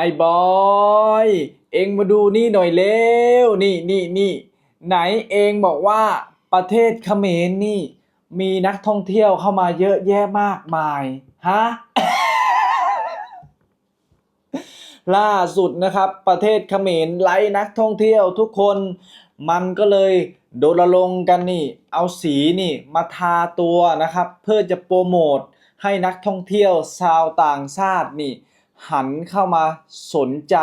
ไอ้บอย เองมาดูนี่หน่อยเร็ว นี่นี่นี่ไหนเองบอกว่าประเทศเขมรนี่ มีนักท่องเที่ยวเข้ามาเยอะแยะมากมายฮะล่าสุดนะครับ ประเทศเขมรไล่นักท่องเที่ยวทุกคนมันก็เลยโดนลงกันนี่ เอาสีนี่มาทาตัวนะครับ เพื่อจะโปรโมทให้นักท่องเที่ยวชาวต่างชาตินี่ หันเข้ามาสนใจ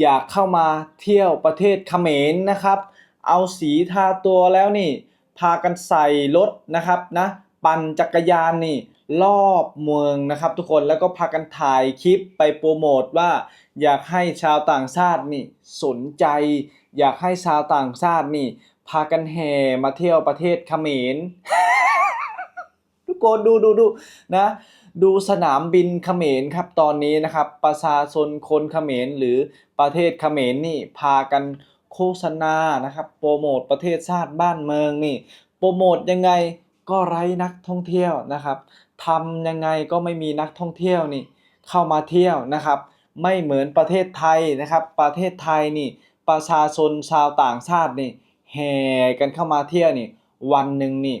อยากเข้ามาเที่ยวประเทศเขมรนะครับ เอาสีทาตัวแล้วนี่ พากันใส่รถนะครับนะปั่นจักรยานนี่รอบเมืองนะครับ ทุกคนแล้วก็พากันถ่ายคลิปไปโปรโมทว่า อยากให้ชาวต่างชาตินี่สนใจ อยากให้ชาวต่างชาตินี่ พากันแห่มาเที่ยวประเทศเขมร ทุกนดูดูดูนะดูสนามบินเขมรครับตอนนี้นะครับ ประชาชนคนเขมรหรือประเทศเขมรนี่พากันโฆษณานะครับ โปรโมทประเทศชาติบ้านเมืองนี่ โปรโมทยังไงก็ไร้นักท่องเที่ยวนะครับทำยังไงก็ไม่มีนักท่องเที่ยวนี่เข้ามาเที่ยวนะครับ ไม่เหมือนประเทศไทยนะครับ ประเทศไทยนี่ประชาชนชาวต่างชาตินี่แห่กันเข้ามาเที่ยวนี่ วันหนึ่งนี่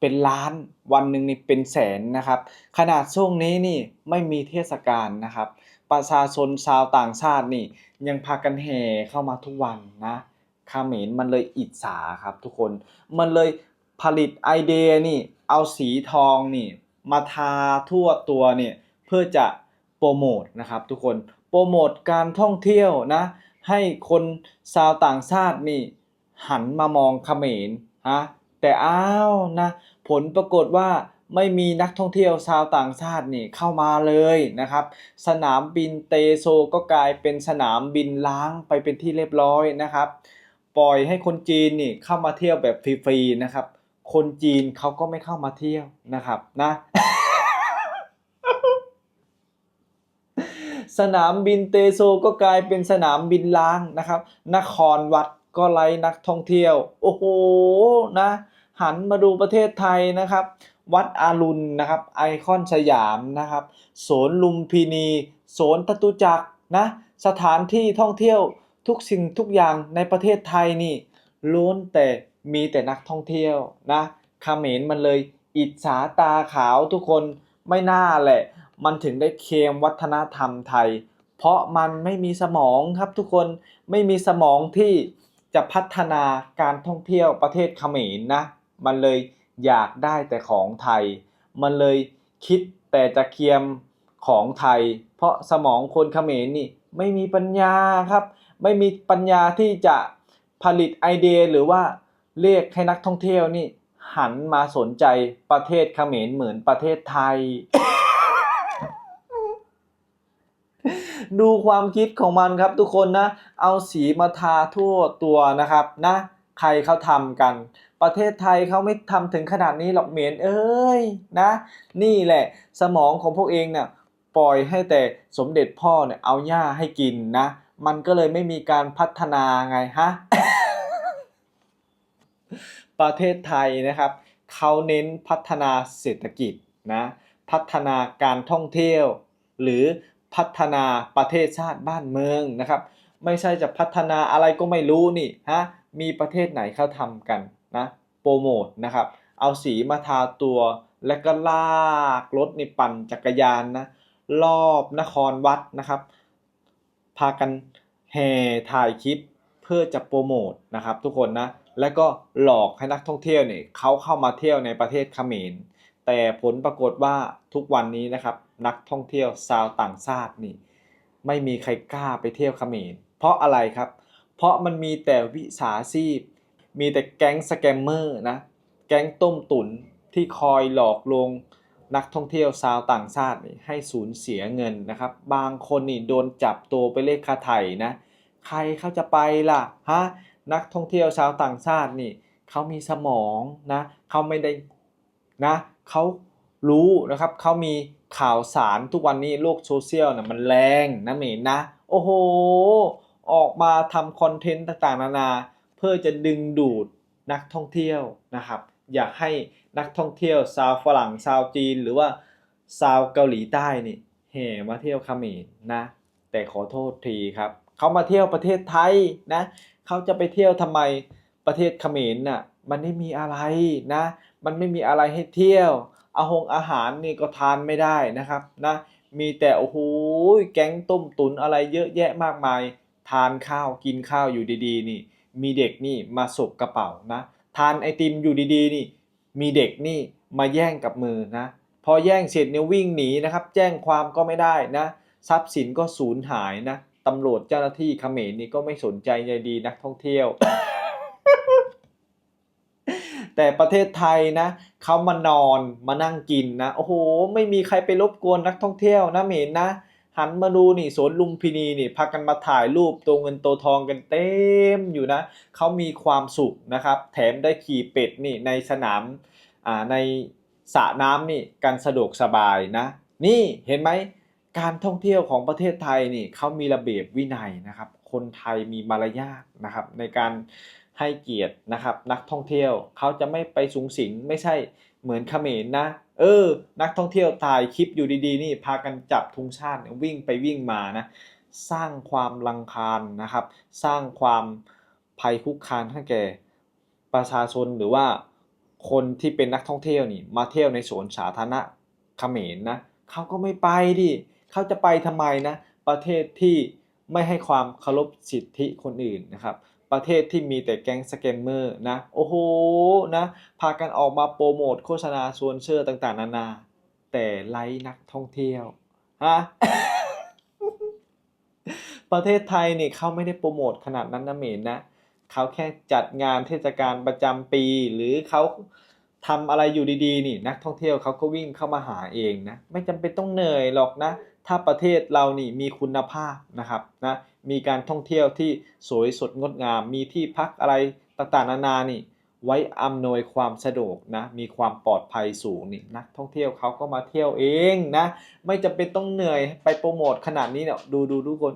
เป็นล้านวันหนึ่งนี่เป็นแสนนะครับ ขนาดช่วงนี้นี่ไม่มีเทศกาลนะครับ ประชาชนชาวต่างชาตินี่ยังพากันแห่เข้ามาทุกวันนะเขมรมันเลยอิจฉาครับทุกคน มันเลยผลิตไอเดียนี่เอาสีทองนี่มาทาทั่วตัวเนี่ยเพื่อจะโปรโมทนะครับทุกคนโปรโมทการท่องเที่ยวนะให้คนชาวต่างชาตินี่หันมามองเขมรฮะ แต่อ้าวนะ ผลปรากฏว่าไม่มีนักท่องเที่ยวชาวต่างชาตินี่เข้ามาเลยนะครับ สนามบินเตโซก็กลายเป็นสนามบินล้างไปเป็นที่เรียบร้อยนะครับ ปล่อยให้คนจีนนี่เข้ามาเที่ยวแบบฟรีๆนะครับ คนจีนเขาก็ไม่เข้ามาเที่ยวนะครับนะสนามบินเตโซก็กลายเป็นสนามบินล้างนะครับ นครวัด ก็ไล่นักท่องเที่ยว โอ้โหนะหันมาดูประเทศไทยนะครับ วัดอารุณนะครับไอคอนสยามนะครับสวนลุมพินีสวนตตุจักรนะสถานที่ท่องเที่ยวทุกสิ่งทุกอย่างในประเทศไทยนี่ล้วนแต่มีแต่นักท่องเที่ยวนะเขมรมันเลยอิจฉาตาขาวทุกคนไม่น่าแหละ มันถึงได้เคมวัฒนธรรมไทย เพราะมันไม่มีสมองครับทุกคนไม่มีสมองที่ จะพัฒนาการท่องเที่ยวประเทศเขมรนะ มันเลยอยากได้แต่ของไทย มันเลยคิดแต่จะเคียมของไทย เพราะสมองคนเขมรนี่ไม่มีปัญญาครับ ไม่มีปัญญาที่จะผลิตไอเดียหรือว่าเรียกให้นักท่องเที่ยวนี่หันมาสนใจประเทศเขมรเหมือนประเทศไทย ดูความคิดของมันครับทุกคนนะ เอาสีมาทาทั่วตัวนะครับนะใครเขาทำกัน ประเทศไทยเขาไม่ทำถึงขนาดนี้หรอกเหมียนเอ้ยนะ นี่แหละสมองของพวกเองเนี่ยปล่อยให้แต่สมเด็จพ่อเนี่ยเอาหญ้าให้กินนะ มันก็เลยไม่มีการพัฒนาไงฮะ ประเทศไทยนะครับเขาเน้นพัฒนาเศรษฐกิจนะ พัฒนาการท่องเที่ยว หรือ พัฒนาประเทศชาติบ้านเมืองนะครับ ไม่ใช่จะพัฒนาอะไรก็ไม่รู้นี่ฮะมีประเทศไหนเขาทำกันนะโปรโมทนะครับ เอาสีมาทาตัวแล้วก็ลากรถนี่ปั่นจักรยานนะรอบนครวัดนะครับ พากันแห่ถ่ายคลิปเพื่อจะโปรโมทนะครับ ทุกคนนะแล้วก็หลอกให้นักท่องเที่ยวเนี่ยเขาเข้ามาเที่ยวในประเทศเขมร แต่ผลปรากฏว่าทุกวันนี้นะครับ นักท่องเที่ยวชาวต่างชาตินี่ ไม่มีใครกล้าไปเที่ยวเขมรเพราะอะไรครับ เพราะมันมีแต่วิสาชีพ มีแต่แก๊งสแกมเมอร์นะแก๊งต้มตุ๋นที่คอยหลอกลวงนักท่องเที่ยวชาวต่างชาตินี่ให้สูญเสียเงินนะครับ บางคนนี่โดนจับตัวไปเลขค่าไถ่นะใครเขาจะไปล่ะฮะนักท่องเที่ยวชาวต่างชาตินี่เขามีสมองนะเขาไม่ได้นะ เขารู้นะครับเขามีข่าวสารทุกวันนี้โลกโซเชียลนะมันแรงนะเมนนะ โอ้โห ออกมาทำคอนเทนต์ต่างๆ นานา เพื่อจะดึงดูดนักท่องเที่ยวนะครับ อยากให้นักท่องเที่ยวชาวฝรั่งชาวจีน หรือว่าชาวเกาหลีใต้นี่แห่มาเที่ยวเขมรนะ แต่ขอโทษทีครับเขามาเที่ยวประเทศไทยนะเขาจะไปเที่ยวทำไมประเทศเขมรน่ะมันไม่มีอะไรนะ มันไม่มีอะไรให้เที่ยวอาหงอาหารนี่ก็ทานไม่ได้นะครับนะมีแต่โอ้โหแก๊งต้มตุนอะไรเยอะแยะมากมาย ทานข้าวกินข้าวอยู่ดีๆ นี่ มีเด็กนี่มาสบกระเป๋านะ ทานไอติมอยู่ดีๆ นี่ มีเด็กนี่มาแย่งกับมือนะ พอแย่งเสร็จเนี่ยวิ่งหนีนะครับ แจ้งความก็ไม่ได้นะ ทรัพย์สินก็สูญหายนะตำรวจเจ้าหน้าที่เขมรนี่ก็ไม่สนใจใยดีนักท่องเที่ยว แต่ประเทศไทยนะเขามานอนมานั่งกินนะโอ้โห ไม่มีใครไปรบกวนนักท่องเที่ยวนะเหม็นนะ หันมาดูนี่สวนลุมพินีนี่พากันมาถ่ายรูปตัวเงินตัวทองกันเต็มอยู่นะเขามีความสุขนะครับ แถมได้ขี่เป็ดนี่ในสนามอ่าในสระน้ำนี่กันสะดวกสบายนะ นี่เห็นไหมการท่องเที่ยวของประเทศไทยนี่เขามีระเบียบวินัยนะครับ คนไทยมีมารยาทนะครับในการ ให้เกียรตินะครับนักท่องเที่ยวเขาจะไม่ไปสูงสิงไม่ใช่เหมือนเขมรนะ เออ นักท่องเที่ยวถ่ายคลิปอยู่ดีๆนี่พากันจับธงชาติวิ่งไปวิ่งมานะสร้างความรังคาญนะครับ สร้างความภัยคุกคานให้แก่ประชาชนหรือว่าคนที่เป็นนักท่องเที่ยวนี่มาเที่ยวในสวนสาธารณะเขมรนะเขาก็ไม่ไปดิเขาจะไปทำไมนะ ประเทศที่ไม่ให้ความเคารพสิทธิคนอื่นนะครับ ประเทศที่มีแต่แก๊งสแกมเมอร์นะ โอ้โหนะพากันออกมาโปรโมทโฆษณาชวนเชื่อต่างๆ นานา แต่ไร้นักท่องเที่ยวฮะประเทศไทยนี่เขาไม่ได้โปรโมทขนาดนั้นนะเหมนนะเขาแค่จัดงานเทศกาลประจำปี หรือเขาทำอะไรอยู่ดีๆ นี่นักท่องเที่ยวเขาก็วิ่งเข้ามาหาเองนะ ไม่จำเป็นต้องเหนื่อยหรอกนะ ถ้าประเทศเรานี่มีคุณภาพนะครับนะมีการท่องเที่ยวที่สวยสดงดงาม มีที่พักอะไรต่างๆนานานี่ไว้อำนวยความสะดวกนะมีความปลอดภัยสูงนี่นักท่องเที่ยวเขาก็มาเที่ยวเองนะไม่จำเป็นต้องเหนื่อยไปโปรโมทขนาดนี้เนี่ยดูดูทุกคน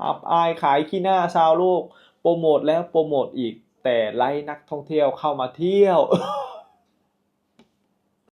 อับอายขายขี้หน้าชาวโลก โปรโมทแล้วโปรโมทอีกแต่ไล่นักท่องเที่ยวเข้ามาเที่ยว